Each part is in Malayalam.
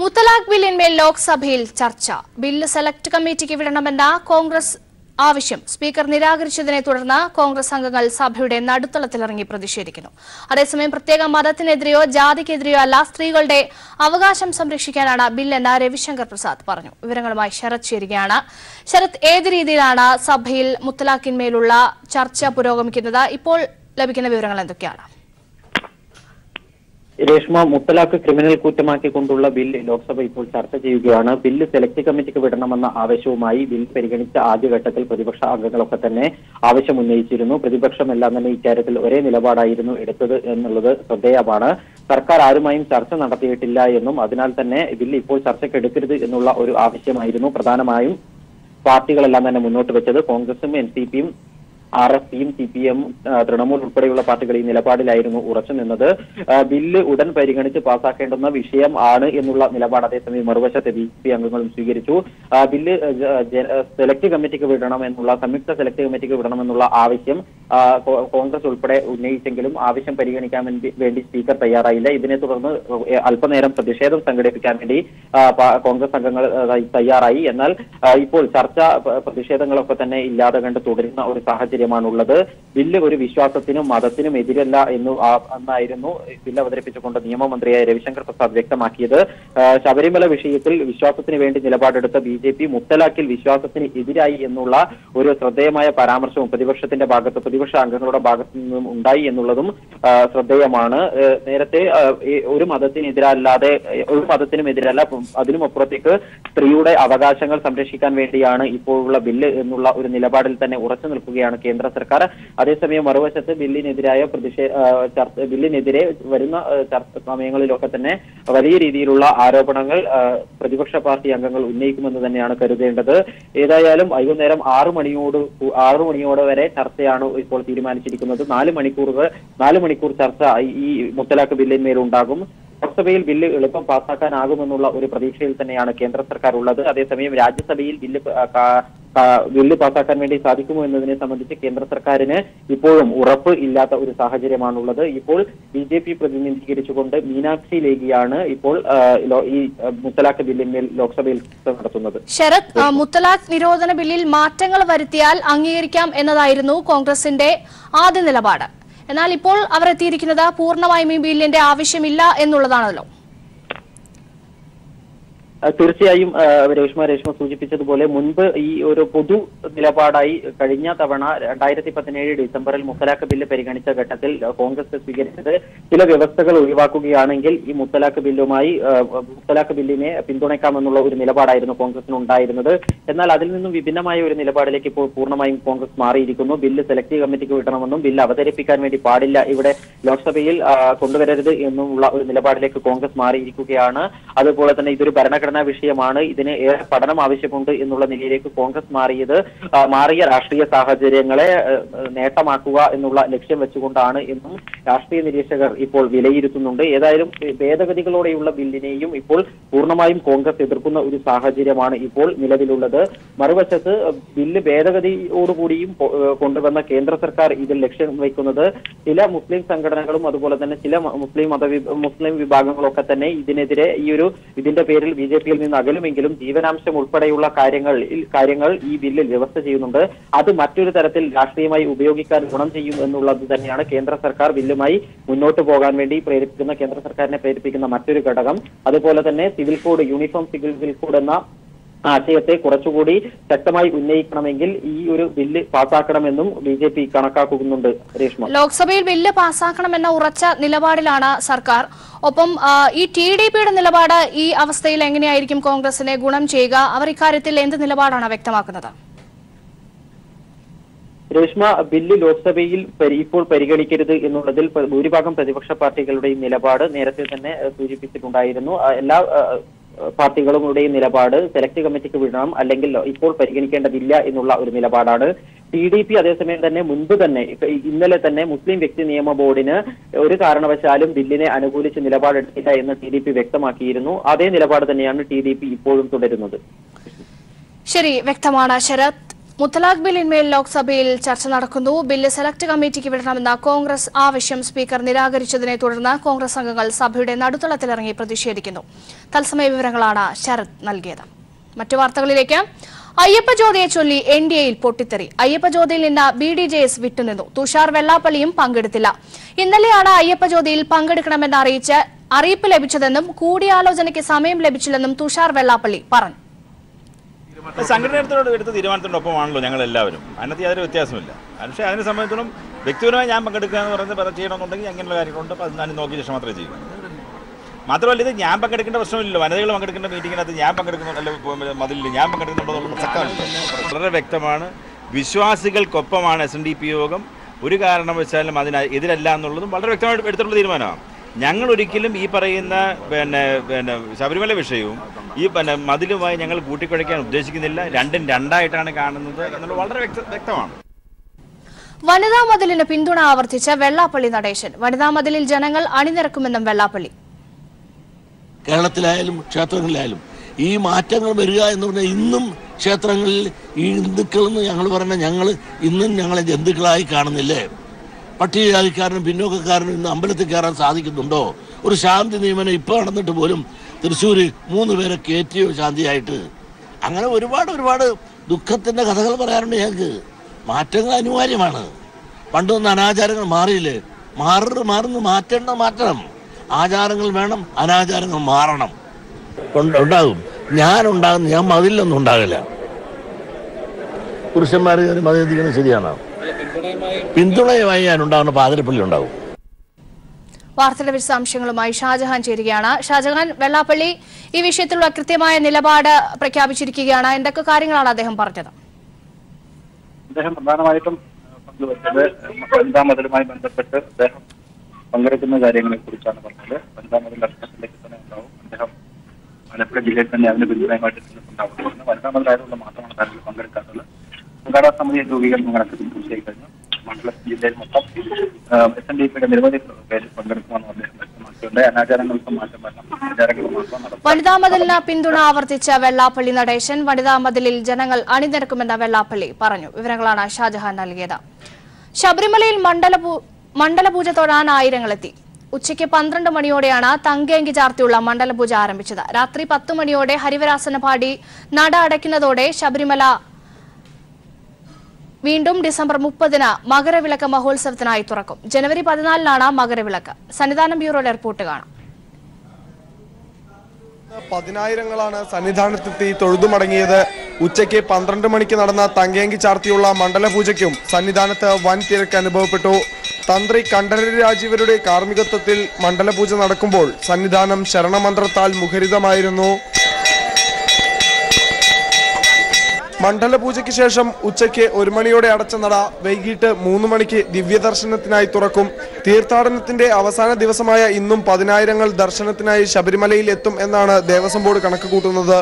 മുത്തലാഖ് ബില്ലിന്മേൽ ലോക്സഭയിൽ ചർച്ച. ബില്ല് സെലക്ട് കമ്മിറ്റിക്ക് വിടണമെന്ന കോൺഗ്രസ് ആവശ്യം സ്പീക്കർ നിരാകരിച്ചതിനെ തുടർന്ന് കോൺഗ്രസ് അംഗങ്ങൾ സഭയുടെ നടുത്തളത്തിലിറങ്ങി പ്രതിഷേധിക്കുന്നു. അതേസമയം പ്രത്യേക മതത്തിനെതിരെയോ ജാതിക്കെതിരെയോ അല്ല സ്ത്രീകളുടെ അവകാശം സംരക്ഷിക്കാനാണ് ബില്ലെന്ന് രവിശങ്കർ പ്രസാദ് പറഞ്ഞു. വിവരങ്ങളുമായി ശരത് ചേരുകയാണ്. ശരത് ഏത് രീതിയിലാണ് സഭയിൽ മുത്തലാഖിന്മേലുള്ള ചർച്ച പുരോഗമിക്കുന്നത്? ഇപ്പോൾ ലഭിക്കുന്ന വിവരങ്ങൾ എന്തൊക്കെയാണ്? രേഷ്മ മുത്തലാഖ് ക്രിമിനൽ കുറ്റമാക്കിക്കൊണ്ടുള്ള ബില്ല് ലോക്സഭ ഇപ്പോൾ ചർച്ച ചെയ്യുകയാണ്. ബില്ല് സെലക്ട് കമ്മിറ്റിക്ക് വിടണമെന്ന ആവശ്യവുമായി ബിൽ പരിഗണിച്ച ആദ്യഘട്ടത്തിൽ പ്രതിപക്ഷ അംഗങ്ങളൊക്കെ തന്നെ ആവശ്യം ഉന്നയിച്ചിരുന്നു പ്രതിപക്ഷമെല്ലാം തന്നെ ഇക്കാര്യത്തിൽ ഒരേ നിലപാടായിരുന്നു എടുത്തത് എന്നുള്ളത് ശ്രദ്ധേയമാണ്. സർക്കാർ ആരുമായും ചർച്ച നടത്തിയിട്ടില്ല എന്നും അതിനാൽ തന്നെ ബില്ല് ഇപ്പോൾ ചർച്ചയ്ക്ക് എടുക്കരുത് എന്നുള്ള ഒരു ആവശ്യമായിരുന്നു. പ്രധാനമായും പാർട്ടികളെല്ലാം തന്നെ മുന്നോട്ട് വെച്ചത് കോൺഗ്രസും എൻ സി പിയും ആർ എസ് പിയും സി പി എം തൃണമൂൽ ഉൾപ്പെടെയുള്ള പാർട്ടികൾ ഈ നിലപാടിലായിരുന്നു ഉറച്ചു നിന്നത്. ബില്ല് ഉടൻ പരിഗണിച്ച് പാസാക്കേണ്ടുന്ന വിഷയം ആണ് എന്നുള്ള നിലപാട് അതേസമയം മറുവശത്തെ ബി പി അംഗങ്ങളും സ്വീകരിച്ചു. ബില്ല് സെലക്ട് കമ്മിറ്റിക്ക് വിടണം എന്നുള്ള സംയുക്ത സെലക്ട് കമ്മിറ്റിക്ക് വിടണം എന്നുള്ള ആവശ്യം കോൺഗ്രസ് ഉൾപ്പെടെ ഉന്നയിച്ചെങ്കിലും ആവശ്യം പരിഗണിക്കാൻ വേണ്ടി സ്പീക്കർ തയ്യാറായില്ല. ഇതിനെ തുടർന്ന് അല്പനേരം പ്രതിഷേധം സംഘടിപ്പിക്കാൻ വേണ്ടി കോൺഗ്രസ് അംഗങ്ങൾ തയ്യാറായി. എന്നാൽ ഇപ്പോൾ ചർച്ച പ്രതിഷേധങ്ങളൊക്കെ തന്നെ ഇല്ലാതെ കണ്ട് തുടരുന്ന ഒരു സാഹചര്യമാണുള്ളത് ബില്ല് ഒരു വിശ്വാസത്തിനും മതത്തിനും എതിരല്ല എന്ന് അന്നായിരുന്നു ബില്ല് അവതരിപ്പിച്ചുകൊണ്ട് നിയമമന്ത്രിയായ രവിശങ്കർ പ്രസാദ് വ്യക്തമാക്കിയത്. ശബരിമല വിഷയത്തിൽ വിശ്വാസത്തിന് വേണ്ടി നിലപാടെടുത്ത ബി ജെ പി മുത്തലാഖിൽ വിശ്വാസത്തിന് എതിരായി എന്നുള്ള ഒരു ശ്രദ്ധേയമായ പരാമർശവും പ്രതിപക്ഷത്തിന്റെ ഭാഗത്ത് പ്രതിപക്ഷ അംഗങ്ങളുടെ ഭാഗത്തു നിന്നും ഉണ്ടായി എന്നുള്ളതും ശ്രദ്ധേയമാണ്. നേരത്തെ ഒരു മതത്തിനെതിരല്ലാതെ ഒരു മതത്തിനും എതിരല്ല അതിനും അപ്പുറത്തേക്ക് സ്ത്രീയുടെ അവകാശങ്ങൾ സംരക്ഷിക്കാൻ വേണ്ടിയാണ് ഇപ്പോഴുള്ള ബില്ല് എന്നുള്ള ഒരു നിലപാടിൽ തന്നെ ഉറച്ചു നിൽക്കുകയാണ് കേന്ദ്ര സർക്കാർ. അതേസമയം മറുവശത്ത് ബില്ലിനെതിരായ പ്രതിഷേധ ബില്ലിനെതിരെ വരുന്ന ചർച്ച സമയങ്ങളിലൊക്കെ തന്നെ വലിയ രീതിയിലുള്ള ആരോപണങ്ങൾ പ്രതിപക്ഷ പാർട്ടി അംഗങ്ങൾ ഉന്നയിക്കുമെന്ന് തന്നെയാണ് കരുതേണ്ടത്. ഏതായാലും വൈകുന്നേരം ആറു മണിയോട് ആറു മണിയോടെ വരെ ചർച്ചയാണ് ഇപ്പോൾ തീരുമാനിച്ചിരിക്കുന്നത്. നാല് മണിക്കൂറുകൾ നാല് മണിക്കൂർ ചർച്ച ഈ മുത്തലാഖ് ബില്ലിന്മേൽ ഉണ്ടാകും ലോക്സഭയിൽ ബില്ല് എളുപ്പം പാസ്സാക്കാനാകുമെന്നുള്ള ഒരു പ്രതീക്ഷയിൽ തന്നെയാണ് കേന്ദ്ര സർക്കാർ ഉള്ളത് അതേസമയം രാജ്യസഭയിൽ ബില്ല് ബില്ല് പാസ്സാക്കാൻ വേണ്ടി സാധിക്കുമോ എന്നതിനെ സംബന്ധിച്ച് കേന്ദ്ര സർക്കാരിന് ഇപ്പോഴും ഉറപ്പ് ഇല്ലാത്ത ഒരു സാഹചര്യമാണുള്ളത്. ഇപ്പോൾ ബി ജെ പി പ്രതിനിധീകരിച്ചുകൊണ്ട് മീനാക്ഷി ലേഖിയാണ് ഇപ്പോൾ ഈ മുത്തലാഖ് ബില്ലിന്മേൽ ലോക്സഭയിൽ നടത്തുന്നത്. ശരത് മുത്തലാഖ് നിരോധന ബില്ലിൽ മാറ്റങ്ങൾ വരുത്തിയാൽ അംഗീകരിക്കാം എന്നതായിരുന്നു കോൺഗ്രസിന്റെ ആദ്യ നിലപാട്. എന്നാൽ ഇപ്പോൾ അവർ എത്തിയിരിക്കുന്നത് പൂർണമായും ഈ ബില്ലിന്റെ ആവശ്യമില്ല എന്നുള്ളതാണല്ലോ. തീർച്ചയായും രേഷ്മ രേഷ്മ സൂചിപ്പിച്ചതുപോലെ മുൻപ് ഈ ഒരു പൊതു നിലപാടായി കഴിഞ്ഞ തവണ രണ്ടായിരത്തി പതിനേഴ് ഡിസംബറിൽ മുത്തലാഖ് ബില്ല് പരിഗണിച്ച ഘട്ടത്തിൽ കോൺഗ്രസ് സ്വീകരിച്ചത് ചില വ്യവസ്ഥകൾ ഒഴിവാക്കുകയാണെങ്കിൽ ഈ മുത്തലാഖ് ബില്ലുമായി മുത്തലാഖ് ബില്ലിനെ പിന്തുണയ്ക്കാമെന്നുള്ള ഒരു നിലപാടായിരുന്നു കോൺഗ്രസിന് ഉണ്ടായിരുന്നത് എന്നാൽ അതിൽ നിന്നും വിഭിന്നമായ ഒരു നിലപാടിലേക്ക് ഇപ്പോൾ പൂർണമായും കോൺഗ്രസ് മാറിയിരിക്കുന്നു. ബില്ല് സെലക്ട് കമ്മിറ്റിക്ക് വിടണമെന്നും ബില്ല് അവതരിപ്പിക്കാൻ വേണ്ടി പാടില്ല. ഇവിടെ ലോക്സഭയിൽ കൊണ്ടുവരരുത് എന്നുമുള്ള ഒരു നിലപാടിലേക്ക് കോൺഗ്രസ് മാറിയിരിക്കുകയാണ്. അതുപോലെ തന്നെ ഇതൊരു ഭരണഘടനാ വിഷയമാണ്. ഇതിന് ഏറെ പഠനം ആവശ്യമുണ്ട് എന്നുള്ള നിലയിലേക്ക് കോൺഗ്രസ് മാറിയത്. മാറിയ രാഷ്ട്രീയ സാഹചര്യങ്ങളെ നേട്ടമാക്കുക എന്നുള്ള ലക്ഷ്യം വെച്ചുകൊണ്ടാണ് എന്നും രാഷ്ട്രീയ നിരീക്ഷകർ ഇപ്പോൾ വിലയിരുത്തുന്നുണ്ട്. ഏതായാലും ഭേദഗതികളോടെയുള്ള ബില്ലിനെയും ഇപ്പോൾ പൂർണമായും കോൺഗ്രസ് എതിർക്കുന്ന ഒരു സാഹചര്യമാണ് ഇപ്പോൾ നിലവിലുള്ളത്. മറുവശത്ത് ബില്ല് ഭേദഗതിയോടുകൂടിയും കൊണ്ടുവന്ന കേന്ദ്ര സർക്കാർ ഇതിൽ ലക്ഷ്യം വയ്ക്കുന്നത് ചില മുസ്ലിം സംഘടനകളും അതുപോലെ തന്നെ ചില മുസ്ലിം മത മുസ്ലിം വിഭാഗങ്ങളൊക്കെ തന്നെ ഇതിനെതിരെ ഈ ഒരു ഇതിന്റെ പേരിൽ ബി ജെ പിയിൽ നിന്ന് അകലുമെങ്കിലും ജീവനാംശം ഉൾപ്പെടെയുള്ള കാര്യങ്ങൾ കാര്യങ്ങൾ ഈ ബില്ലിൽ വ്യവസ്ഥ ചെയ്യുന്നുണ്ട്. അത് മറ്റൊരു തരത്തിൽ രാഷ്ട്രീയമായി ഉപയോഗിക്കാൻ ഗുണം ചെയ്യും എന്നുള്ളത് തന്നെയാണ് കേന്ദ്ര സർക്കാർ ബില്ലുമായി മുന്നോട്ട് പോകാൻ വേണ്ടി പ്രേരിപ്പിക്കുന്ന കേന്ദ്ര സർക്കാരിനെ പ്രേരിപ്പിക്കുന്ന മറ്റൊരു ഘടകം. അതുപോലെ തന്നെ civil code uniform civil code എന്ന ആശയത്തെ കുറച്ചുകൂടി ശക്തമായി ഉന്നയിക്കണമെങ്കിൽ ഈ ഒരു ബില്ല് പാസാക്കണമെന്നും ബി ജെ പി കണക്കാക്കുന്നുണ്ട് രേഷ്മ. ലോക്സഭയിൽ ബില്ല് പാസാക്കണമെന്ന ഉറച്ച നിലപാടിലാണ് സർക്കാർ. ഒപ്പം ഈ ടി ഡി പിയുടെ നിലപാട് ഈ അവസ്ഥയിൽ എങ്ങനെയായിരിക്കും കോൺഗ്രസിനെ ഗുണം ചെയ്യുക? അവർ ഇക്കാര്യത്തിൽ എന്ത് നിലപാടാണ് വ്യക്തമാക്കുന്നത്? രേഷ്മ ബില്ല് ലോക്സഭയിൽ ഇപ്പോൾ പരിഗണിക്കരുത് എന്നുള്ളതിൽ ഭൂരിഭാഗം പ്രതിപക്ഷ പാർട്ടികളുടെയും നിലപാട് നേരത്തെ തന്നെ സൂചിപ്പിച്ചിട്ടുണ്ടായിരുന്നു. എല്ലാ പാർട്ടികളുടെയും നിലപാട് സെലക്ട് കമ്മിറ്റിക്ക് വിടണം അല്ലെങ്കിൽ ഇപ്പോൾ പരിഗണിക്കേണ്ടതില്ല എന്നുള്ള ഒരു നിലപാടാണ്. ടി ഡി പി അതേസമയം തന്നെ മുൻപ് തന്നെ ഇന്നലെ തന്നെ മുസ്ലിം വ്യക്തി നിയമ ബോർഡിന് ഒരു കാരണവശാലും ബില്ലിനെ അനുകൂലിച്ച് നിലപാടെടുക്കില്ല എന്ന് ടി ഡി പി വ്യക്തമാക്കിയിരുന്നു. അതേ നിലപാട് തന്നെയാണ് ടി ഡി പി ഇപ്പോഴും തുടരുന്നത്. ശരി വ്യക്തമാണ് ശരത്. മുത്തലാഖ് ബില്ലിന്മേൽ ലോക്സഭയിൽ ചർച്ച നടക്കുന്നു. ബില്ല് സെലക്ട് കമ്മിറ്റിക്ക് വിടണമെന്ന കോൺഗ്രസ് ആവശ്യം സ്പീക്കർ നിരാകരിച്ചതിനെ തുടർന്ന് കോൺഗ്രസ് അംഗങ്ങൾ സഭയുടെ നടുത്തളത്തിലിറങ്ങി പ്രതിഷേധിക്കുന്നു. തത്സമയ വിവരങ്ങളാണ് ശരത് നൽകിയത്. മറ്റു വാർത്തകളിലേക്ക്. അയ്യപ്പ ജ്യോതിയെ ചൊല്ലി എൻ ഡി എയിൽ പൊട്ടിത്തെറി. അയ്യപ്പ ജ്യോതിയിൽ നിന്ന് ബി ഡി ജെ എസ് വിട്ടുനിന്നു. തുഷാർ വെള്ളാപ്പള്ളിയും പങ്കെടുത്തില്ല. ഇന്നലെയാണ് അയ്യപ്പ ജ്യോതിയിൽ പങ്കെടുക്കണമെന്ന് അറിയിച്ച് അറിയിപ്പ് ലഭിച്ചതെന്നും കൂടിയാലോചനയ്ക്ക് സമയം ലഭിച്ചില്ലെന്നും തുഷാർ വെള്ളാപ്പള്ളി പറഞ്ഞു. സംഘടനയോട് എടുത്ത തീരുമാനത്തിനൊപ്പമാണല്ലോ ഞങ്ങൾ എല്ലാവരും അതിനകത്ത് യാതൊരു വ്യത്യാസമില്ല പക്ഷേ അതിനെ സംബന്ധിച്ചിടത്തോളം വ്യക്തിപരമായി ഞാൻ പങ്കെടുക്കുക എന്ന് പറയുന്നത് പറ- ചെയ്യണമെന്നുണ്ടെങ്കിൽ അങ്ങനെയുള്ള കാര്യങ്ങളുണ്ട്. അപ്പോൾ അത് ഞാൻ നോക്കിയ ശേഷം മാത്രമേ ചെയ്യൂ. മാത്രമല്ല ഇത് ഞാൻ പങ്കെടുക്കേണ്ട പ്രശ്നമില്ലല്ലോ. വനിതകൾ പങ്കെടുക്കേണ്ട മീറ്റിങ്ങിനകത്ത് ഞാൻ പങ്കെടുക്കുന്നു. അല്ല പോ- മതിലിൽ ഞാൻ പങ്കെടുക്കുന്നുണ്ടെന്നുള്ള പ്രസക്തമല്ല വളരെ വ്യക്തമാണ്. വിശ്വാസികൾക്കൊപ്പമാണ് എസ് എൻ ഡി പി യോഗം. ഒരു കാരണവശാലും അതിന് എതിരല്ല എന്നുള്ളതും വളരെ വ്യക്തമായിട്ട് എടുത്തിട്ടുള്ള തീരുമാനമാണ്. ഞങ്ങൾ ഒരിക്കലും ഈ പറയുന്ന പിന്നെ പിന്നെ ശബരിമല വിഷയവും ഈ പിന്നെ മതിലുമായി ഞങ്ങൾ കൂട്ടിക്കുഴയ്ക്കാൻ ഉദ്ദേശിക്കുന്നില്ല. രണ്ടും രണ്ടായിട്ടാണ് കാണുന്നത് എന്നുള്ളത് വളരെ വ്യക്തമാണ്. വനിതാ മതിലിന് പിന്തുണ ആവർത്തിച്ച വെള്ളാപ്പള്ളി നടേശൻ. വനിതാ മതിലിൽ ജനങ്ങൾ അണിനിരക്കുമെന്നും വെള്ളാപ്പള്ളി. കേരളത്തിലായാലും ക്ഷേത്രങ്ങളിലായാലും ഈ മാറ്റങ്ങൾ വരിക എന്ന് പറഞ്ഞാൽ ഇന്നും ക്ഷേത്രങ്ങളിൽ ഈ ഹിന്ദുക്കളെന്ന് ഞങ്ങൾ പറഞ്ഞ ഞങ്ങൾ ഇന്നും ഞങ്ങളെ ജന്തുക്കളായി കാണുന്നില്ലേ? പട്ടികജാതിക്കാരനും പിന്നോക്കക്കാരനും ഇന്ന് അമ്പലത്തിൽ കയറാൻ സാധിക്കുന്നുണ്ടോ? ഒരു ശാന്തി നിയമനം ഇപ്പോൾ നടന്നിട്ട് പോലും തൃശ്ശൂർ മൂന്ന് പേരെ കയറ്റിയോ ശാന്തിയായിട്ട്. അങ്ങനെ ഒരുപാട് ഒരുപാട് ദുഃഖത്തിന്റെ കഥകൾ പറയാറുണ്ട് ഞങ്ങൾക്ക്. മാറ്റങ്ങൾ അനിവാര്യമാണ്. പണ്ടൊന്നും അനാചാരങ്ങൾ മാറിയില്ലേ? മാറു മാറുന്നു മാറ്റേണ്ട മാറ്റണം. ആചാരങ്ങൾ വേണം അനാചാരങ്ങൾ മാറണം. ഉണ്ട്- ഉണ്ടാകും. ഞാൻ ഉണ്ടാകുന്ന ഞാൻ മതിലൊന്നും ഉണ്ടാകില്ല. പുരുഷന്മാർ മതിലെത്തിക്കുന്നത് ശരിയാണ്? പിന്തുണയുമായി ഞാൻ ഉണ്ടാകുന്ന പാതിരപ്പള്ളി ഉണ്ടാവും വാർത്തയുടെ വിശദാംശങ്ങളുമായി ഷാജഹാൻ ചേരുകയാണ്. ഷാജഹാൻ വെള്ളാപ്പള്ളി ഈ വിഷയത്തിലുള്ള കൃത്യമായ നിലപാട് പ്രഖ്യാപിച്ചിരിക്കുകയാണ്. എന്തൊക്കെ കാര്യങ്ങളാണ് അദ്ദേഹം പറഞ്ഞത്? അദ്ദേഹം പ്രധാനമായിട്ടും പങ്കുവച്ചത് വനിതാ മതിലുമായി ബന്ധപ്പെട്ട് അദ്ദേഹം പങ്കെടുക്കുന്ന കാര്യങ്ങളെ കുറിച്ചാണ് പറഞ്ഞത്. വനിതാ മതിൽ ലക്ഷണത്തിലേക്ക് തന്നെ ഉണ്ടാവും. അദ്ദേഹം ആലപ്പുഴ ജില്ലയിൽ തന്നെ അതിന് പിന്തുണയുമായിട്ട് വനിതാ മതിലായതുകൊണ്ട് മാത്രമാണ് കാര്യങ്ങൾ പങ്കെടുക്കാത്തത്. സംഘാടന സമിതി രൂപീകരണം നടക്കുന്നത് പൂർത്തിയായി കഴിഞ്ഞു. മണ്ഡലം ജില്ലയിൽ മൊത്തം എസ് എൻ ഡി പിയുടെ നിരവധി പേര് പങ്കെടുക്കുമെന്ന് അദ്ദേഹം വ്യക്തമാക്കിയിട്ടുണ്ട്. അനാചാരങ്ങൾക്കും മാറ്റം വരണം വനിതാ മതിലിന് പിന്തുണ ആവർത്തിച്ച വെള്ളാപ്പള്ളി നടേശൻ വനിതാ മതിലിൽ ജനങ്ങൾ അണിനിരക്കുമെന്ന വെള്ളാപ്പള്ളി പറഞ്ഞു. വിവരങ്ങളാണ് ഷാജഹാൻ നൽകിയത്. ശബരിമലയിൽ മണ്ഡലപൂ മണ്ഡലപൂജ തൊഴാൻ ആയിരങ്ങളെത്തി. ഉച്ചയ്ക്ക് പന്ത്രണ്ട് മണിയോടെയാണ് തങ്കേങ്കി ചാർത്തിയുള്ള മണ്ഡലപൂജ ആരംഭിച്ചത്. രാത്രി പത്ത് മണിയോടെ ഹരിവരാസനപാടി നട അടയ്ക്കുന്നതോടെ ശബരിമല വീണ്ടും ഡിസംബർ മുപ്പതിന് മകരവിളക്ക് മഹോത്സവത്തിനായി തുറക്കും. ജനുവരി പതിനാലിനാണ് മകരവിളക്ക്. സന്നിധാനം ബ്യൂറോയുടെ റിപ്പോർട്ട് കാണാം. പതിനായിരങ്ങളാണ് സന്നിധാനത്തെത്തി തൊഴുതുമടങ്ങിയത്. ഉച്ചയ്ക്ക് പന്ത്രണ്ട് മണിക്ക് നടന്ന തങ്കയങ്കി ചാർത്തിയുള്ള മണ്ഡലപൂജയ്ക്കും സന്നിധാനത്ത് വൻ തിരക്ക് അനുഭവപ്പെട്ടു. തന്ത്രി കണ്ഠരര് രാജീവരുടെ കാർമ്മികത്വത്തിൽ മണ്ഡലപൂജ നടക്കുമ്പോൾ സന്നിധാനം ശരണമന്ത്രത്താൽ മുഖരിതമായിരുന്നു. മണ്ഡലപൂജയ്ക്ക് ശേഷം ഉച്ചയ്ക്ക് ഒരു മണിയോടെ അടച്ച നട വൈകിട്ട് മൂന്ന് മണിക്ക് ദിവ്യദർശനത്തിനായി തുറക്കും. തീർത്ഥാടനത്തിന്റെ അവസാന ദിവസമായ ഇന്നും പതിനായിരങ്ങൾ ദർശനത്തിനായി ശബരിമലയിൽ എത്തും എന്നാണ് ദേവസ്വം ബോർഡ് കണക്ക് കൂട്ടുന്നത്.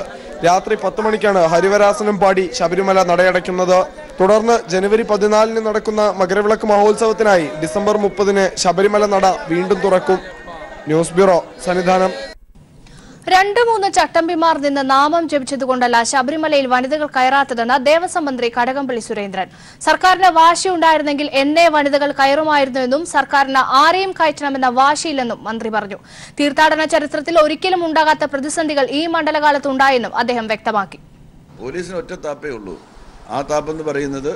രാത്രി പത്ത് മണിക്കാണ് ഹരിവരാസനം പാടി ശബരിമല നടയടയ്ക്കുന്നത്. തുടർന്ന് ജനുവരി പതിനാലിന് നടക്കുന്ന മകരവിളക്ക് മഹോത്സവത്തിനായി ഡിസംബർ മുപ്പതിന് ശബരിമല നട വീണ്ടും തുറക്കും. News bureau Sannidhanam. രണ്ടു മൂന്ന് ചട്ടമ്പിമാർ നിന്ന് നാമം ജപിച്ചതുകൊണ്ടല്ല ശബരിമലയിൽ വനിതകൾ കയറാത്തതെന്ന് ദേവസ്വം മന്ത്രി കടകംപള്ളി സുരേന്ദ്രൻ. സർക്കാരിന് വാശിയുണ്ടായിരുന്നെങ്കിൽ എന്നെ വനിതകൾ കയറുമായിരുന്നുവെന്നും സർക്കാരിന് ആരെയും കയറ്റണമെന്ന വാശിയില്ലെന്നും മന്ത്രി പറഞ്ഞു. തീർത്ഥാടന ചരിത്രത്തിൽ ഒരിക്കലും ഉണ്ടാകാത്ത പ്രതിസന്ധികൾ ഈ മണ്ഡലകാലത്ത് ഉണ്ടായെന്നും അദ്ദേഹം വ്യക്തമാക്കി. പോലീസിന് ഒറ്റ താപ്പേ ഉള്ളൂ. ആ താപ്പെന്ന് പറയുന്നത്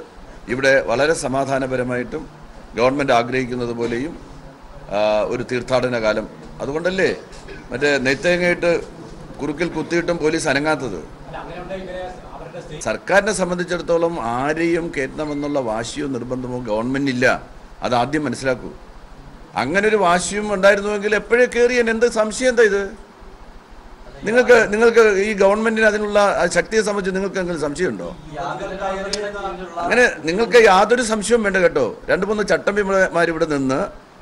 ഇവിടെ വളരെ സമാധാനപരമായിട്ടും ഗവൺമെന്റ് ആഗ്രഹിക്കുന്നത് പോലെയും ഒരു തീർത്ഥാടന കാലം അതുകൊണ്ടല്ലേ മറ്റേ നെയ്ത്തേങ്ങയിട്ട് കുറുക്കിൽ കുത്തിയിട്ടും പോലീസ് അനങ്ങാത്തത്. സർക്കാരിനെ സംബന്ധിച്ചിടത്തോളം ആരെയും കയറ്റണമെന്നുള്ള വാശിയോ നിർബന്ധമോ ഗവൺമെന്റിനില്ല. അത് ആദ്യം മനസ്സിലാക്കൂ. അങ്ങനെ ഒരു വാശിയും ഉണ്ടായിരുന്നുവെങ്കിൽ എപ്പോഴേ കയറിയാൻ എന്ത് സംശയം എന്താ ഇത്? നിങ്ങൾക്ക് നിങ്ങൾക്ക് ഈ ഗവൺമെന്റിന് അതിനുള്ള ശക്തിയെ സംബന്ധിച്ച് നിങ്ങൾക്ക് എന്തെങ്കിലും സംശയമുണ്ടോ? അങ്ങനെ നിങ്ങൾക്ക് യാതൊരു സംശയവും വേണ്ട കേട്ടോ. രണ്ട് മൂന്ന് ചട്ടമ്പിമാർ ഇവിടെ നിന്ന്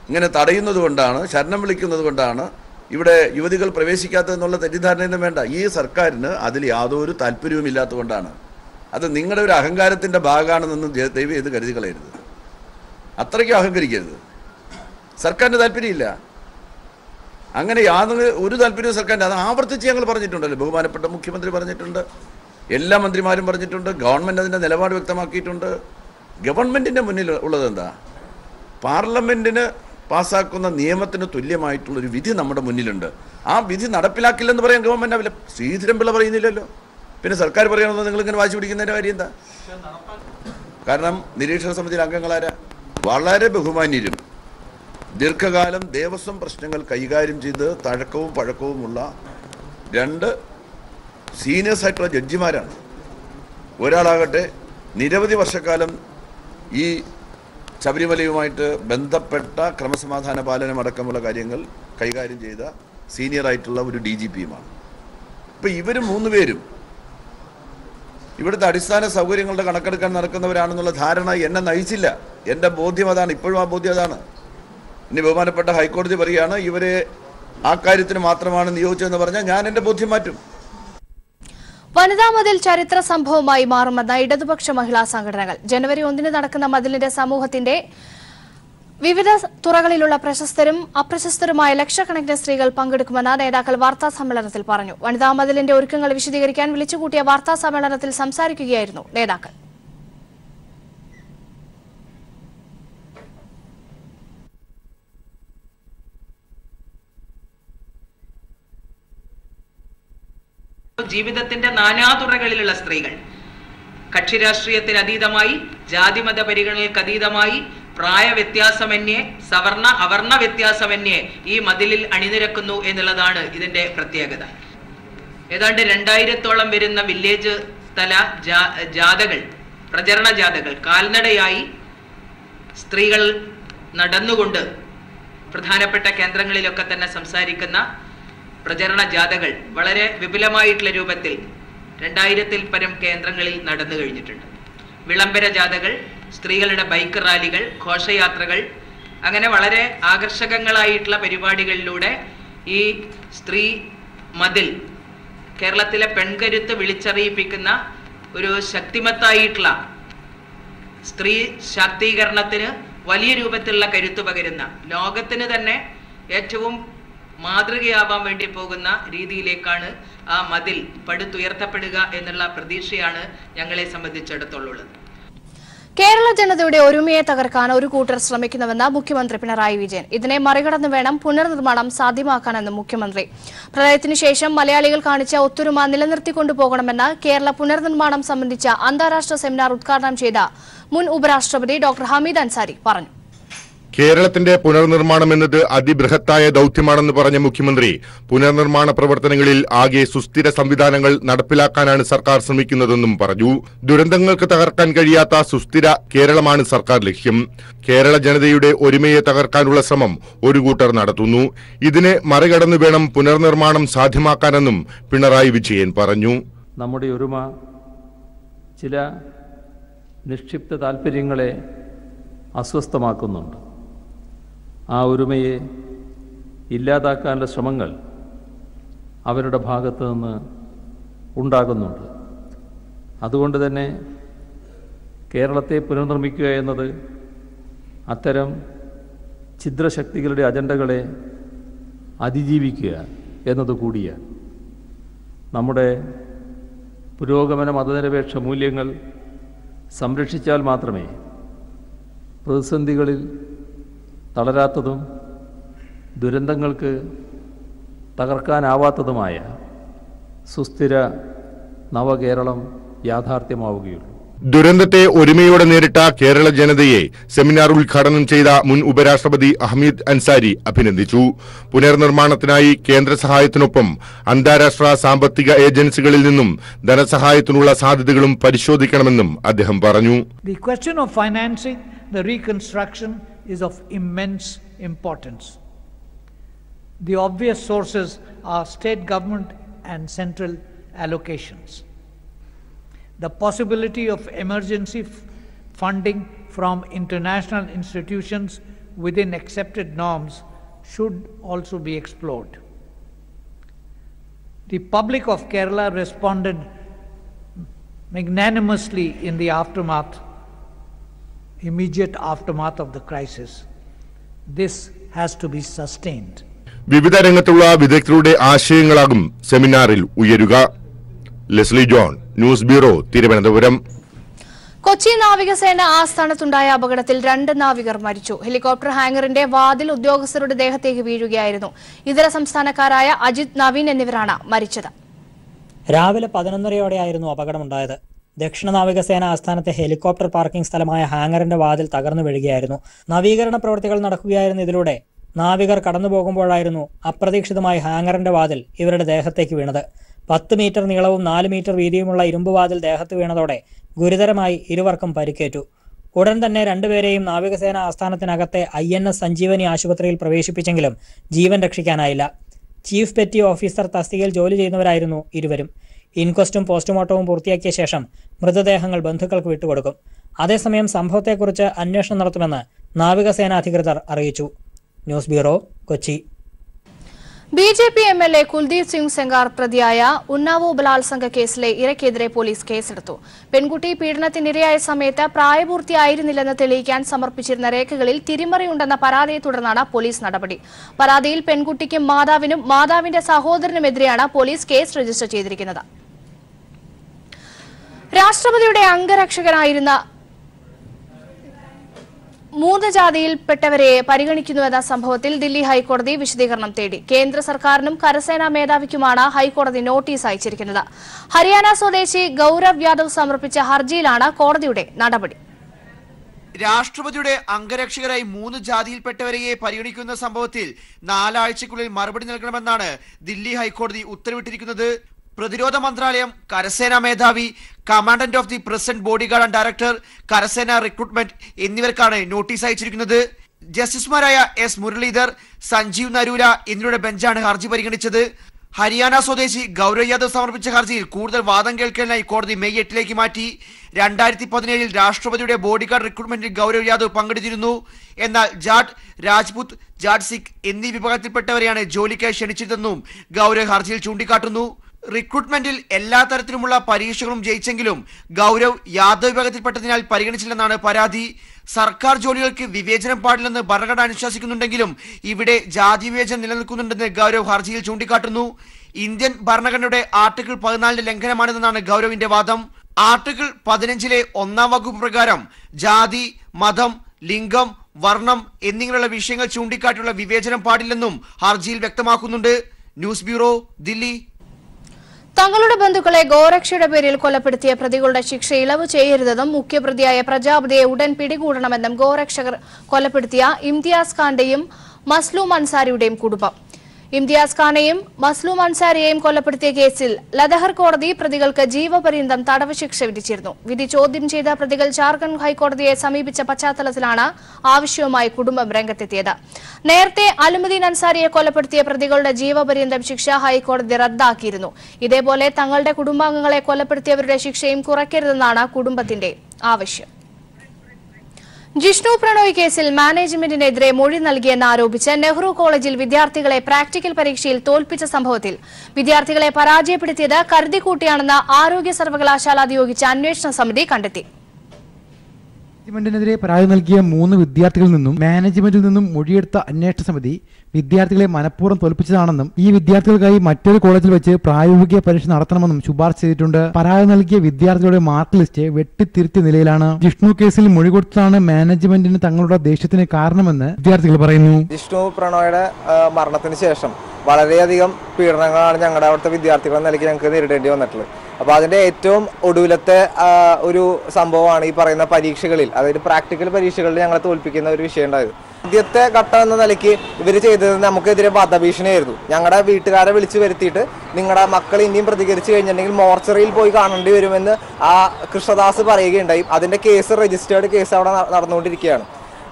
ഇങ്ങനെ തടയുന്നത് കൊണ്ടാണ് ശരണം വിളിക്കുന്നത് കൊണ്ടാണ് ഇവിടെ യുവതികൾ പ്രവേശിക്കാത്തതെന്നുള്ള തെറ്റിദ്ധാരണയൊന്നും വേണ്ട. ഈ സർക്കാരിന് അതിൽ യാതൊരു താല്പര്യവും ഇല്ലാത്തതുകൊണ്ടാണ്. അത് നിങ്ങളുടെ ഒരു അഹങ്കാരത്തിന്റെ ഭാഗമാണെന്നൊന്നും ദൈവം ഇത് കരുതി കളയരുത് അത്രയ്ക്കും അഹങ്കരിക്കരുത്. സർക്കാരിന് താല്പര്യമില്ല. അങ്ങനെ യാതൊരു ഒരു താല്പര്യവും സർക്കാരിന്റെ അത് ആവർത്തിച്ച് ഞങ്ങൾ പറഞ്ഞിട്ടുണ്ടല്ലോ. ബഹുമാനപ്പെട്ട മുഖ്യമന്ത്രി പറഞ്ഞിട്ടുണ്ട്. എല്ലാ മന്ത്രിമാരും പറഞ്ഞിട്ടുണ്ട്. ഗവൺമെന്റ് അതിന്റെ നിലപാട് വ്യക്തമാക്കിയിട്ടുണ്ട്. ഗവൺമെന്റിന്റെ മുന്നിൽ ഉള്ളത് എന്താ? പാർലമെന്റിന് പാസ്സാക്കുന്ന നിയമത്തിന് തുല്യമായിട്ടുള്ളൊരു വിധി നമ്മുടെ മുന്നിലുണ്ട്. ആ വിധി നടപ്പിലാക്കില്ലെന്ന് പറയാൻ ഗവൺമെന്റ് ആവില്ല. ശ്രീധരൻപിള്ള പറയുന്നില്ലല്ലോ. പിന്നെ സർക്കാർ പറയണമെന്ന് നിങ്ങളിങ്ങനെ വാശി പിടിക്കുന്നതിന്റെ കാര്യം എന്താ? കാരണം നിരീക്ഷണ സമിതിയിലെ അംഗങ്ങളാരാ വളരെ ബഹുമാന്യരും. ദീർഘകാലം ദേവസ്വം പ്രശ്നങ്ങൾ കൈകാര്യം ചെയ്ത് തഴക്കവും പഴക്കവുമുള്ള രണ്ട് സീനിയേഴ്സ് ആയിട്ടുള്ള ജഡ്ജിമാരാണ്. ഒരാളാകട്ടെ നിരവധി വർഷക്കാലം ഈ ശബരിമലയുമായിട്ട് ബന്ധപ്പെട്ട ക്രമസമാധാന പാലനം അടക്കമുള്ള കാര്യങ്ങൾ കൈകാര്യം ചെയ്ത സീനിയറായിട്ടുള്ള ഒരു ഡി ജി പിയുമാണ് ഇപ്പം ഇവർ മൂന്ന് പേരും ഇവിടുത്തെ അടിസ്ഥാന സൗകര്യങ്ങളുടെ കണക്കെടുക്കാൻ നടക്കുന്നവരാണെന്നുള്ള ധാരണ എന്നെ നയിച്ചില്ല. എന്റെ ബോധ്യം അതാണ്. ഇപ്പോഴും ആ ബോധ്യം അതാണ്. ഇനി ബഹുമാനപ്പെട്ട ഹൈക്കോടതി പറയുകയാണ് ഇവരെ ആ കാര്യത്തിന് മാത്രമാണ് നിയോഗിച്ചതെന്ന് പറഞ്ഞാൽ ഞാൻ എന്റെ ബോധ്യം മാറ്റും. വനിതാ മതിൽ ചരിത്ര സംഭവമായി മാറുമെന്ന ഇടതുപക്ഷ മഹിളാ സംഘടനകൾ. ജനുവരി ഒന്നിന് നടക്കുന്ന മതിലിന്റെ സമൂഹത്തിന്റെ വിവിധ തുറകളിലുള്ള പ്രശസ്തരും അപ്രശസ്തരുമായ ലക്ഷക്കണക്കിന് സ്ത്രീകൾ പങ്കെടുക്കുമെന്ന് നേതാക്കൾ വാർത്താ സമ്മേളനത്തിൽ പറഞ്ഞു. വനിതാ മതിലിന്റെ ഒരുക്കങ്ങൾ വിശദീകരിക്കാൻ വിളിച്ചുകൂട്ടിയ വാർത്താ സമ്മേളനത്തിൽ സംസാരിക്കുകയായിരുന്നു നേതാക്കൾ. ജീവിതത്തിന്റെ നാനാതുറകളിലുള്ള സ്ത്രീകൾ. കക്ഷി രാഷ്ട്രീയത്തിന് അതീതമായി ജാതിമത പരിഗണനകൾക്ക് അതീതമായി പ്രായ വ്യത്യാസമന്യേ സവർണ അവർണ വ്യത്യാസമന്യേ ഈ മതിലിൽ അണിനിരക്കുന്നു എന്നുള്ളതാണ് ഇതിന്റെ പ്രത്യേകത. ഏതാണ്ട് രണ്ടായിരത്തോളം വരുന്ന വില്ലേജ് തല ജാഥകൾ പ്രചരണ ജാഥകൾ കാൽനടയായി സ്ത്രീകൾ നടന്നുകൊണ്ട് പ്രധാനപ്പെട്ട കേന്ദ്രങ്ങളിലൊക്കെ തന്നെ സംസാരിക്കുന്ന പ്രചരണ ജാഥകൾ വളരെ വിപുലമായിട്ടുള്ള രൂപത്തിൽ രണ്ടായിരത്തിൽ പരം കേന്ദ്രങ്ങളിൽ നടന്നു കഴിഞ്ഞിട്ടുണ്ട്. വിളംബര ജാഥകൾ സ്ത്രീകളുടെ ബൈക്ക് റാലികൾ ഘോഷയാത്രകൾ അങ്ങനെ വളരെ ആകർഷകങ്ങളായിട്ടുള്ള പരിപാടികളിലൂടെ ഈ സ്ത്രീ മതിൽ കേരളത്തിലെ പെൺകരുത്ത് വിളിച്ചറിയിപ്പിക്കുന്ന ഒരു ശക്തിമത്തായിട്ടുള്ള സ്ത്രീ ശാക്തീകരണത്തിന് വലിയ രൂപത്തിലുള്ള കരുത്ത് പകരുന്ന ലോകത്തിന് തന്നെ ഏറ്റവും മാതൃകയാവാൻ വേണ്ടി പോകുന്ന രീതിയിലേക്കാണ് ആ മതിൽ പടുത്തുയർത്തപ്പെടുക എന്നുള്ള പ്രതീക്ഷയാണ് ഞങ്ങളെ സംബന്ധിച്ചിടത്തോളം കേരള ജനതയുടെ ഒരുമയെ തകർക്കാൻ ഒരു കൂട്ടർ ശ്രമിക്കുന്നുവെന്ന് മുഖ്യമന്ത്രി പിണറായി വിജയൻ. ഇതിനെ മറികടന്നു വേണം പുനർനിർമ്മാണം സാധ്യമാക്കാനെന്ന് മുഖ്യമന്ത്രി. പ്രളയത്തിനു ശേഷം മലയാളികൾ കാണിച്ച ഒത്തൊരുമ നിലനിർത്തിക്കൊണ്ടുപോകണമെന്ന് കേരള പുനർനിർമ്മാണം സംബന്ധിച്ച അന്താരാഷ്ട്ര സെമിനാർ ഉദ്ഘാടനം ചെയ്ത മുൻ ഉപരാഷ്ട്രപതി ഡോക്ടർ ഹമീദ് അൻസാരി പറഞ്ഞു. കേരളത്തിന്റെ പുനർനിർമ്മാണം എന്നത് അതിബൃഹത്തായ ദൌത്യമാണെന്ന് പറഞ്ഞ മുഖ്യമന്ത്രി പുനർനിർമ്മാണ പ്രവർത്തനങ്ങളിൽ ആകെ സുസ്ഥിര സംവിധാനങ്ങൾ നടപ്പിലാക്കാനാണ് സർക്കാർ ശ്രമിക്കുന്നതെന്നും പറഞ്ഞു. ദുരന്തങ്ങൾക്ക് തകർക്കാൻ കഴിയാത്ത സുസ്ഥിര കേരളമാണ് സർക്കാർ ലക്ഷ്യം. കേരള ജനതയുടെ ഒരുമയെ തകർക്കാനുള്ള ശ്രമം ഒരു കൂട്ടർ നടത്തുന്നു. ഇതിനെ മറികടന്നു വേണം പുനർനിർമ്മാണം സാധ്യമാക്കാനെന്നും പിണറായി വിജയൻ പറഞ്ഞു. നമ്മുടെ ഒരുമ ചില നിക്ഷിപ്ത താല്പര്യങ്ങളെ അസ്വസ്ഥമാക്കുന്നുണ്ട്. ആ ഒരുമയെ ഇല്ലാതാക്കാനുള്ള ശ്രമങ്ങൾ അവരുടെ ഭാഗത്തു നിന്ന് ഉണ്ടാകുന്നുണ്ട്. അതുകൊണ്ട് തന്നെ കേരളത്തെ പുനർനിർമ്മിക്കുക എന്നത് അത്തരം ഛിദ്രശക്തികളുടെ അജണ്ടകളെ അതിജീവിക്കുക എന്നത് കൂടിയാണ്. നമ്മുടെ പുരോഗമന മതനിരപേക്ഷ മൂല്യങ്ങൾ സംരക്ഷിച്ചാൽ മാത്രമേ പ്രതിസന്ധികളിൽ തളരാത്തതും ദുരന്തങ്ങൾക്ക് തകർക്കാനാവാത്തതുമായ സുസ്ഥിര നവകേരളം യാഥാർത്ഥ്യമാവുകയുള്ളൂ. ദുരന്തത്തെ ഒരുമയോടെ നേരിട്ട കേരള ജനതയെ സെമിനാർ ഉദ്ഘാടനം ചെയ്ത മുൻ ഉപരാഷ്ട്രപതി അഹമ്മദ് അൻസാരി അഭിനന്ദിച്ചു. പുനർനിർമ്മാണത്തിനായി കേന്ദ്ര സഹായത്തിനൊപ്പം അന്താരാഷ്ട്ര സാമ്പത്തിക ഏജൻസികളിൽ നിന്നും ധനസഹായത്തിനുള്ള സാധ്യതകളും പരിശോധിക്കണമെന്നും അദ്ദേഹം പറഞ്ഞു. The question of financing the reconstruction is of immense importance. The obvious sources are state government and central allocations. The possibility of emergency funding from international institutions within accepted norms should also be explored. The public of Kerala responded magnanimously in the aftermath, immediate aftermath of the crisis. This has to be sustained. വിവിധ രംഗത്തുള്ള വിദഗ്ധരുടെ ആശയങ്ങളാകും സെമിനാറിൽ ഉയരുക. Leslie John news bureau Thiruvananthapuram. Kochi നാവികസേന ആസ്ഥാനത്തുണ്ടായ അപകടത്തിൽ രണ്ട് നാവികർ മരിച്ചു. ഹെലികോപ്റ്റർ ഹാങ്ങറിന്റെ വാതിൽ ഉദ്യോഗസ്ഥരുടെ ദേഹത്തേക്ക് വീഴുകയായിരുന്നു. ഇതര സംസ്ഥാനക്കാരായ അജിത് നവീൻ എന്നിവരാണ് മരിച്ചത്. രാവിലെ പതിനൊന്നരയോടെയായിരുന്നു അപകടമുണ്ടായത്. ദക്ഷിണ നാവികസേന ആസ്ഥാനത്തെ ഹെലികോപ്റ്റർ പാർക്കിംഗ് സ്ഥലമായ ഹാങ്ങറിന്റെ വാതിൽ തകർന്നു വീഴുകയായിരുന്നു. നവീകരണ പ്രവൃത്തികൾ നടക്കുകയായിരുന്നു ഇതിലൂടെ നാവികർ കടന്നു പോകുമ്പോഴായിരുന്നു അപ്രതീക്ഷിതമായി ഹാങ്ങറിന്റെ വാതിൽ ഇവരുടെ ദേഹത്തേക്ക് വീണത്. പത്ത് മീറ്റർ നീളവും നാല് മീറ്റർ വീതിയുമുള്ള ഇരുമ്പ് വാതിൽ ദേഹത്ത് വീണതോടെ ഗുരുതരമായി ഇരുവർക്കും പരിക്കേറ്റു. ഉടൻ തന്നെ രണ്ടുപേരെയും നാവികസേന ആസ്ഥാനത്തിനകത്തെ ഐ എൻ എസ് സഞ്ജീവനി ആശുപത്രിയിൽ പ്രവേശിപ്പിച്ചെങ്കിലും ജീവൻ രക്ഷിക്കാനായില്ല. ചീഫ് പെറ്റി ഓഫീസർ തസ്തികയിൽ ജോലി ചെയ്യുന്നവരായിരുന്നു ഇരുവരും. ഇൻക്വസ്റ്റും പോസ്റ്റ്മോർട്ടവും പൂർത്തിയാക്കിയ ശേഷം മൃതദേഹങ്ങൾ ബന്ധുക്കൾക്ക് വിട്ടുകൊടുക്കും. അതേസമയം സംഭവത്തെക്കുറിച്ച് അന്വേഷണം നടത്തുമെന്ന് നാവികസേന അധികൃതർ അറിയിച്ചു. News bureau Kochi. B J P M L A Kuldeep Singh Sengar പ്രതിയായ ഉന്നാവോ ബലാത്സംഗ കേസിലെ ഇരയ്ക്കെതിരെ പോലീസ് കേസെടുത്തു. പെൺകുട്ടി പീഡനത്തിനിരയായ സമയത്ത് പ്രായപൂർത്തിയായിരുന്നില്ലെന്ന് തെളിയിക്കാൻ സമർപ്പിച്ചിരുന്ന രേഖകളിൽ തിരിമറിയുണ്ടെന്ന പരാതിയെ തുടർന്നാണ് പോലീസ് നടപടി. പരാതിയിൽ പെൺകുട്ടിക്കും മാതാവിനും മാതാവിന്റെ സഹോദരനുമെതിരെയാണ് പോലീസ് കേസ് രജിസ്റ്റർ ചെയ്തിരിക്കുന്നത്. രാഷ്ട്രപതിയുടെ അംഗരക്ഷകനായിരുന്ന മൂന്ന് ജാതിയിൽപ്പെട്ടവരെ പരിഗണിക്കുന്നുവെന്ന സംഭവത്തിൽ ദില്ലി ഹൈക്കോടതി വിശദീകരണം തേടി. കേന്ദ്ര സർക്കാരിനും കരസേനാ മേധാവിക്കുമാണ് ഹൈക്കോടതി നോട്ടീസ് അയച്ചിരിക്കുന്നത്. ഹരിയാന സ്വദേശി ഗൌരവ് യാദവ് സമർപ്പിച്ച ഹർജിയിലാണ് കോടതിയുടെ നടപടി. രാഷ്ട്രപതിയുടെ അംഗരക്ഷകരായി മൂന്ന് ജാതിയിൽപ്പെട്ടവരെയെ പരിഗണിക്കുന്ന സംഭവത്തിൽ നാലാഴ്ചക്കുള്ളിൽ മറുപടി നൽകണമെന്നാണ് ദില്ലി ഹൈക്കോടതി ഉത്തരവിട്ടിരിക്കുന്നത്. പ്രതിരോധ മന്ത്രാലയം കരസേനാ മേധാവി commandant of the president bodyguard and director കരസേന റിക്രൂട്ട്മെന്റ് എന്നിവർക്കാണ് നോട്ടീസ് അയച്ചിരിക്കുന്നത്. ജസ്റ്റിസുമാരായ എസ് മുരളീധർ സഞ്ജീവ് നരൂല എന്നിവരുടെ ബെഞ്ചാണ് ഹർജി പരിഗണിച്ചത്. ഹരിയാന സ്വദേശി ഗൗരവ് യാദവ് സമർപ്പിച്ച ഹർജിയിൽ കൂടുതൽ വാദം കേൾക്കാനായി കോടതി മെയ് എട്ടിലേക്ക് മാറ്റി. രണ്ടായിരത്തി പതിനേഴിൽ രാഷ്ട്രപതിയുടെ ബോഡിഗാർഡ് റിക്രൂട്ട്മെന്റിൽ ഗൗരവ് യാദവ് പങ്കെടുത്തിരുന്നു. എന്നാൽ ജാട്ട് രാജ്പുത് ജാട്ട് സിഖ് എന്നീ വിഭാഗത്തിൽപ്പെട്ടവരെയാണ് ജോലിക്കായി ക്ഷണിച്ചിരുതെന്നും ഗൗരവ് ഹർജിയിൽ ചൂണ്ടിക്കാട്ടുന്നു. റിക്രൂട്ട്മെന്റിൽ എല്ലാ തരത്തിലുമുള്ള പരീക്ഷകളും ജയിച്ചെങ്കിലും ഗൗരവ് യാദവ് വിഭാഗത്തിൽപ്പെട്ടതിനാൽ പരിഗണിച്ചില്ലെന്നാണ് പരാതി. സർക്കാർ ജോലികൾക്ക് വിവേചനം പാടില്ലെന്ന് ഭരണഘടന അനുശാസിക്കുന്നുണ്ടെങ്കിലും ഇവിടെ ജാതി വിവേചനം നിലനിൽക്കുന്നുണ്ടെന്ന് ഗൗരവ് ഹർജിയിൽ ചൂണ്ടിക്കാട്ടുന്നു. ഇന്ത്യൻ ഭരണഘടനയുടെ ആർട്ടിക്കിൾ പതിനാലിന്റെ ലംഘനമാണിതെന്നാണ് ഗൗരവിന്റെ വാദം. ആർട്ടിക്കിൾ പതിനഞ്ചിലെ ഒന്നാം വകുപ്പ് പ്രകാരം ജാതി മതം ലിംഗം വർണം എന്നിങ്ങനെയുള്ള വിഷയങ്ങൾ ചൂണ്ടിക്കാട്ടിയുള്ള വിവേചനം പാടില്ലെന്നും ഹർജിയിൽ വ്യക്തമാക്കുന്നുണ്ട്. News bureau Delhi. തങ്ങളുടെ ബന്ധുക്കളെ ഗോരക്ഷയുടെ പേരിൽ കൊലപ്പെടുത്തിയ പ്രതികളുടെ ശിക്ഷ ഇളവ് ചെയ്യരുതെന്നും മുഖ്യപ്രതിയായ പ്രജാപതിയെ ഉടൻ പിടികൂടണമെന്നും ഗോരക്ഷകർ കൊലപ്പെടുത്തിയ ഇംതിയാസ് ഖാന്റെയും മസ്ലൂം അൻസാരിയുടെയും കുടുംബം. ഇംതിയാസ് ഖാനെയും മസ്ലൂം അൻസാരിയെയും കൊലപ്പെടുത്തിയ കേസിൽ ലദഹർ കോടതി പ്രതികൾക്ക് ജീവപര്യന്തം തടവ് ശിക്ഷ വിധിച്ചിരുന്നു. വിധി ചോദ്യം ചെയ്ത പ്രതികൾ ജാർഖണ്ഡ് ഹൈക്കോടതിയെ സമീപിച്ച പശ്ചാത്തലത്തിലാണ് ആവശ്യവുമായി കുടുംബം രംഗത്തെത്തിയത്. നേരത്തെ അലുമുദ്ദീൻ അൻസാരിയെ കൊലപ്പെടുത്തിയ പ്രതികളുടെ ജീവപര്യന്തം ശിക്ഷ ഹൈക്കോടതി റദ്ദാക്കിയിരുന്നു. ഇതേപോലെ തങ്ങളുടെ കുടുംബാംഗങ്ങളെ കൊലപ്പെടുത്തിയവരുടെ ശിക്ഷയും കുറയ്ക്കരുതെന്നാണ് കുടുംബത്തിന്റെ ആവശ്യം. ജിഷ്ണു പ്രണോയ് കേസിൽ മാനേജ്മെന്റിനെതിരെ മൊഴി നൽകിയെന്ന് ആരോപിച്ച് നെഹ്റു കോളേജിൽ വിദ്യാർത്ഥികളെ പ്രാക്ടിക്കൽ പരീക്ഷയിൽ തോൽപ്പിച്ച സംഭവത്തിൽ. വിദ്യാർത്ഥികളെ പരാജയപ്പെടുത്തിയത് കരുതിക്കൂട്ടിയാണെന്ന് ആരോഗ്യ സർവകലാശാല നിയോഗിച്ച അന്വേഷണ സമിതി കണ്ടെത്തി. മാനേജ്മെന്റിനെതിരെ പരാതി നൽകിയ മൂന്ന് വിദ്യാർത്ഥികളിൽ നിന്നും മാനേജ്മെന്റിൽ നിന്നും മൊഴിയെടുത്ത അന്വേഷണ സമിതി വിദ്യാർത്ഥികളെ മനഃപൂർവം തോൽപ്പിച്ചതാണെന്നും ഈ വിദ്യാർത്ഥികൾക്കായി മറ്റൊരു കോളേജിൽ വെച്ച് പ്രായോഗിക പരീക്ഷ നടത്തണമെന്നും ശുപാർശ ചെയ്തിട്ടുണ്ട്. പരാതി നൽകിയ വിദ്യാർത്ഥികളുടെ മാർക്ക് ലിസ്റ്റ് വെട്ടിത്തിരുത്തിയ നിലയിലാണ്. ജിഷ്ണു കേസിൽ മൊഴി കൊടുത്തതാണ് മാനേജ്മെന്റിന് തങ്ങളുടെ ദേഷ്യത്തിന് കാരണമെന്ന് വിദ്യാർത്ഥികൾ പറയുന്നു. ജിഷ്ണു പ്രണോയുടെ മരണത്തിന് ശേഷം വളരെയധികം പീഡനങ്ങളാണ് ഞങ്ങളുടെ അവിടുത്തെ വിദ്യാർത്ഥികൾ എന്ന നിലയ്ക്ക് ഞങ്ങൾക്ക് നേരിടേണ്ടി വന്നിട്ടുള്ളത്. അപ്പോൾ അതിന്റെ ഏറ്റവും ഒടുവിലത്തെ ഒരു സംഭവമാണ് ഈ പറയുന്ന പരീക്ഷകളിൽ അതായത് പ്രാക്ടിക്കൽ പരീക്ഷകളിൽ ഞങ്ങളെ തോൽപ്പിക്കുന്ന ഒരു വിഷയം ഉണ്ടായത്. ആദ്യത്തെ ഘട്ടം എന്ന നിലയ്ക്ക് ഇവർ ചെയ്തത് നമുക്കെതിരെ വധഭീഷണിയായിരുന്നു. ഞങ്ങളുടെ വീട്ടുകാരെ വിളിച്ചു വരുത്തിയിട്ട് നിങ്ങളുടെ മക്കൾ ഇനിയും പ്രതികരിച്ചു കഴിഞ്ഞിട്ടുണ്ടെങ്കിൽ മോർച്ചറിയിൽ പോയി കാണേണ്ടി വരുമെന്ന് ആ കൃഷ്ണദാസ് പറയുകയുണ്ടായി. അതിന്റെ കേസ് രജിസ്റ്റേർഡ് കേസ് അവിടെ നടന്നുകൊണ്ടിരിക്കുകയാണ്.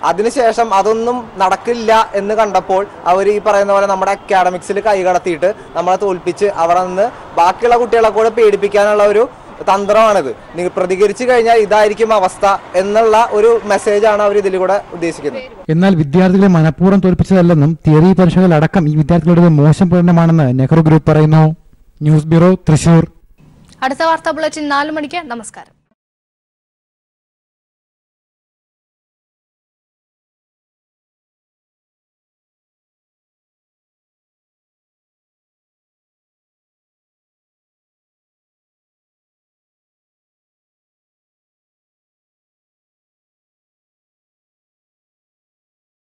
അതിനുശേഷം അതൊന്നും നടക്കില്ല എന്ന് കണ്ടപ്പോൾ അവർ ഈ പറയുന്ന പോലെ നമ്മുടെ അക്കാഡമിക്സിൽ കൈകടത്തിയിട്ട് നമ്മളെ തോൽപ്പിച്ച് അവിടെ നിന്ന് ബാക്കിയുള്ള കുട്ടികളെ കൂടെ പേടിപ്പിക്കാനുള്ള ഒരു തന്ത്രമാണിത്. നിങ്ങൾ പ്രതികരിച്ചു കഴിഞ്ഞാൽ ഇതായിരിക്കും അവസ്ഥ എന്നുള്ള ഒരു മെസ്സേജ് ആണ് അവർ ഇതിലൂടെ കൂടെ ഉദ്ദേശിക്കുന്നത്. എന്നാൽ വിദ്യാർത്ഥികളെ മനഃപൂർവം തോൽപ്പിച്ചതല്ലെന്നും തിയറി പരീക്ഷകളടക്കം ഈ വിദ്യാർത്ഥികളുടെ മോശം പ്രകടനമാണെന്ന് നെഹ്റു ഗ്രൂപ്പ് പറയുന്നു. News bureau Thrissur. അടുത്ത വാർത്താ ബുള്ളറ്റിൻ നാലു മണിക്ക് നമസ്കാരം.